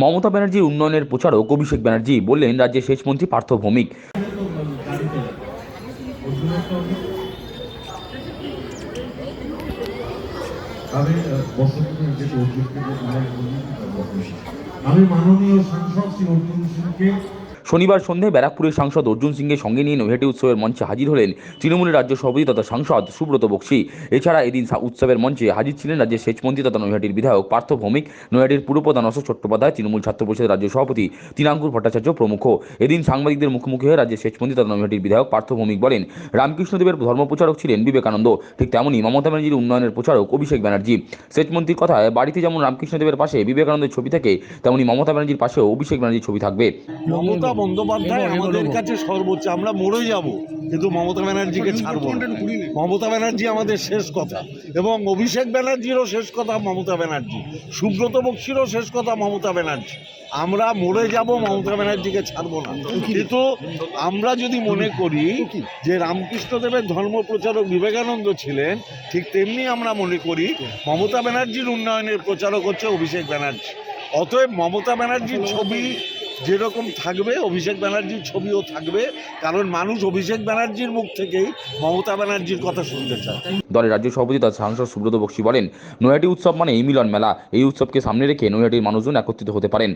মমতা ব্যানার্জির উন্নয়নের প্রচারক অভিষেক ব্যানার্জি বললেন, রাজ্যের সেচমন্ত্রী পার্থ ভৌমিক। আমি মাননীয় সাংসদ শ্রী অর্জুন সিংকে শনিবার সন্ধ্যায় ব্যারাকপুরের সাংসদ অর্জুন সিংকে সঙ্গে নিয়ে নৈহাটি উৎসবের মঞ্চে হাজির হলেন তৃণমূলের রাজ্য সভাপতি তথা সাংসদ সুব্রত বক্সি। এছাড়া এদিন উৎসবের মঞ্চে হাজির ছিলেন রাজ্যের সেচমন্ত্রী তথা নৈহাটির বিধায়ক পার্থ ভৌমিক। নৈহাটির পুরপ্রধান অশোক চট্টোপাধ্যায়, তৃণমূল ছাত্র পরিষদের রাজ্য সভাপতি তিনাঙ্কুর ভট্টাচার্য প্রমুখ। এদিন সাংবাদিকদের মুখোমুখি হয়ে রাজ্যের সেচমন্ত্রী তথা নৈহাটির বিধায়ক পার্থ ভৌমিক বলেন রামকৃষ্ণদেবের ধর্মপ্রচারক ছিলেন বিবেকানন্দ। ঠিক তেমনই মমতা ব্যানার্জির উন্নয়নের প্রচারক অভিষেক ব্যানার্জি। সেচমন্ত্রীর কথায়, বাড়িতে যেমন রামকৃষ্ণদেবের পাশে বিবেকানন্দের ছবি থাকে তেমনি মমতা ব্যানার্জির পাশেও অভিষেক ব্যানার্জির ছবি থাকবে। মমতা বন্দ্যোপাধ্যায় আমাদের কাছে সর্বোচ্চ আমরা মরে যাব কিন্তু মমতা ব্যানার্জিকে ছাড়ব মমতা ব্যানার্জি আমাদের শেষ কথা এবং অভিষেক ব্যানার্জিরও শেষ কথা মমতা ব্যানার্জি সুব্রত বক্সিরও শেষ কথা মমতা ব্যানার্জি। আমরা মরে যাব মমতা ব্যানার্জিকে ছাড়ব না। কিন্তু আমরা যদি মনে করি যে রামকৃষ্ণদেবের ধর্ম প্রচারক বিবেকানন্দ ছিলেন ঠিক তেমনি আমরা মনে করি মমতা ব্যানার্জির উন্নয়নের প্রচারক হচ্ছে অভিষেক ব্যানার্জি। অতএব মমতা ব্যানার্জির ছবি যেরকম থাকবে অভিষেক ব্যানার্জির ছবিও থাকবে কারণ মানুষ অভিষেক ব্যানার্জির মুখ থেকেই মমতা ব্যানার্জির কথা শুনতে চায়। দলের রাজ্য সভাপতি তথা সাংসদ সুব্রত বক্সি বলেন নৈহাটি উৎসব মানে এই মিলন মেলা। এই উৎসবকে সামনে রেখে নৈহাটির মানুষজন একত্রিত হতে পারেন।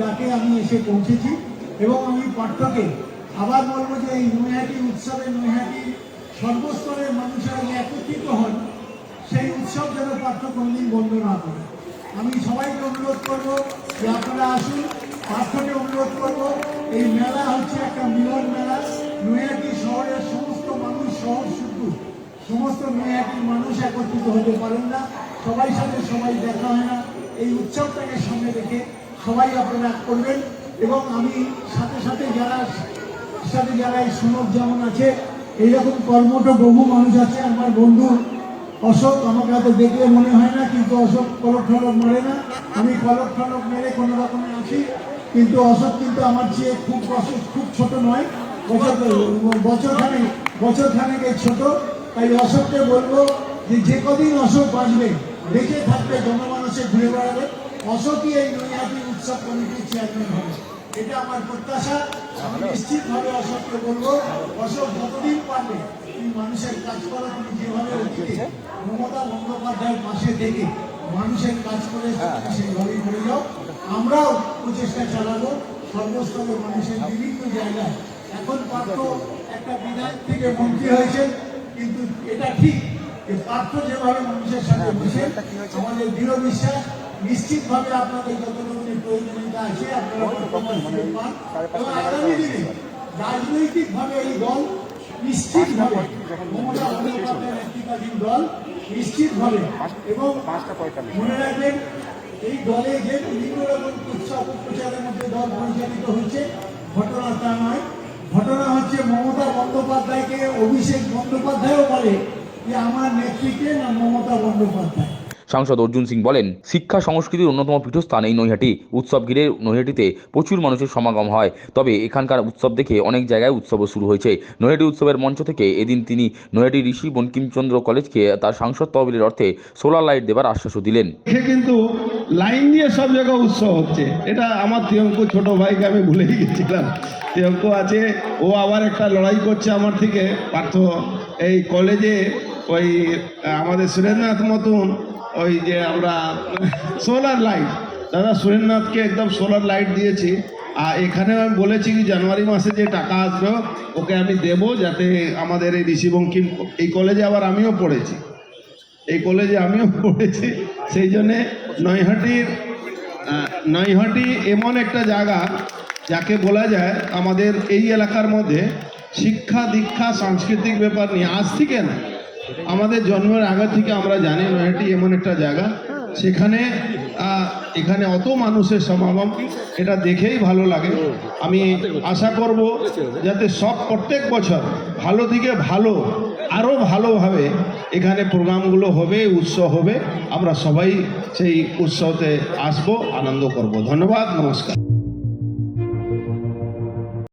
ডাকে আমি এসে পৌঁছেছি এবং আমি পাঠ্যকে আবার বলব যে এই নৈহাটি উৎসবে নৈহাটি সর্বস্তরের মানুষেরা যে একত্রিত হন সেই উৎসব যেন পাঠ্য কোনদিন বন্ধ না করে। আমি সবাইকে অনুরোধ করব যে আপনারা আসুন পাঠ্যকে অনুরোধ করব, এই মেলা হচ্ছে একটা মিলন মেলা। নৈহাটি শহরের সমস্ত মানুষ শহর শুধু সমস্ত নৈহাটির মানুষ একত্রিত হতে পারেন না। সবাই সাথে সবাই দেখা হয় না। এই উৎসবটাকে সামনে রেখে সবাই আপনারা করবেন এবং আমি সাথে সাথে যারা সাথে যারা এই সনদ যেমন আছে, এইরকম কর্মঠ বহু মানুষ আছে, আমার বন্ধু অশোক, আমাকে হয়তো দেখলে মনে হয় না, কিন্তু অশোক কলক ঠলক মারে না। আমি কলক ঠলক মেরে কোনো রকমে আছি কিন্তু অশোক কিন্তু আমার চেয়ে খুব অশোক খুব ছোট নয়। বছর বছর খানেক বছর খানেকের ছোট। তাই অশোককে বলব যে যে কদিন অশোক বাঁচবে বেঁচে থাকবে জনমানুষে ঘুরে বেড়াবে। অশোকই এই নৈহাটি উৎসব কমিটির চেয়ারম্যান হবে। এটা আমার প্রত্যাশা। আমি নিশ্চিতভাবে অশোককে বলব অশোক যতদিন পারবে তুমি মানুষের কাজ করো তুমি যেভাবে অতীতে মমতা বন্দ্যোপাধ্যায়ের পাশে থেকে মানুষের কাজ করে তুমি সেইভাবেই করে যাও। আমরাও প্রচেষ্টা চালাবো, সর্বস্তরের মানুষের বিভিন্ন জায়গায়। এখন পার্থ একটা বিধায়ক থেকে মন্ত্রী হয়েছে কিন্তু এটা ঠিক যে পার্থ যেভাবে মানুষের সাথে বসে, আমাদের দৃঢ় বিশ্বাস, নিশ্চিতভাবে আপনাদের যত প্রয়োজনীয়তা আছে, আপনারা আগামী দিনে রাজনৈতিকভাবে এই দল নিশ্চিতভাবে মমতা বন্দ্যোপাধ্যায়ের নেতৃত্বাধীন দল নিশ্চিতভাবে এবং মনে রাখবেন এই দলে যে বিভিন্ন রকম উৎসব প্রচারের মধ্যে দল পরিচালিত হচ্ছে ঘটনা তা নয়। ঘটনা হচ্ছে মমতা বন্দ্যোপাধ্যায়কে অভিষেক বন্দ্যোপাধ্যায়ও বলে যে আমার নেতৃত্বে না মমতা বন্দ্যোপাধ্যায়। সাংসদ অর্জুন সিং বলেন শিক্ষা সংস্কৃতির অন্যতম পীঠস্থান এই নৈহাটি। উৎসব ঘিরে নৈহাটিতে প্রচুর মানুষের সমাগম হয়। তবে এখানকার উৎসব দেখে অনেক জায়গায় উৎসবও শুরু হয়েছে। নৈহাটি উৎসবের মঞ্চ থেকে এদিন তিনি নৈহাটি ঋষি বঙ্কিমচন্দ্র কলেজকে তার সাংসদ তহবিলের অর্থে সোলার লাইট দেবার আশ্বাসও দিলেন। কিন্তু লাইন দিয়ে সব জায়গায় উৎসব হচ্ছে। এটা আমার তিয়ঙ্কু ছোট ভাইকে আমি ভুলেই গেছিলাম। তিয়ঙ্কু আছে, ও আবার একটা লড়াই করছে আমার থেকে, পার্থ। এই কলেজে ওই, আমাদের সুরেন্দ্রনাথ মতন, ওই যে আমরা সোলার লাইট দাদা, সুরেন্দ্রনাথকে একদম সোলার লাইট দিয়েছি। আর এখানে আমি বলেছি কি, জানুয়ারি মাসে যে টাকা আসবে, ওকে আমি দেব যাতে আমাদের এই ঋষিবঙ্কিম, এই কলেজে আবার আমিও পড়েছি। এই কলেজে আমিও পড়েছি, সেই জন্যে নৈহাটির নৈহাটি এমন একটা জায়গা যাকে বলা যায় আমাদের এই এলাকার মধ্যে শিক্ষা দীক্ষা সাংস্কৃতিক ব্যাপার নিয়ে। আজ থেকে না, আমাদের জন্মের আগে থেকে আমরা জানি নৈহাটি এমন একটা জায়গা। সেখানে এখানে অত মানুষের সমাগম, এটা দেখেই ভালো লাগে। আমি আশা করব যাতে সব প্রত্যেক বছর ভালো দিকে ভালো আরও ভালোভাবে এখানে প্রোগ্রামগুলো হবে, উৎসব হবে। আমরা সবাই সেই উৎসবতে আসব, আনন্দ করব। ধন্যবাদ, নমস্কার।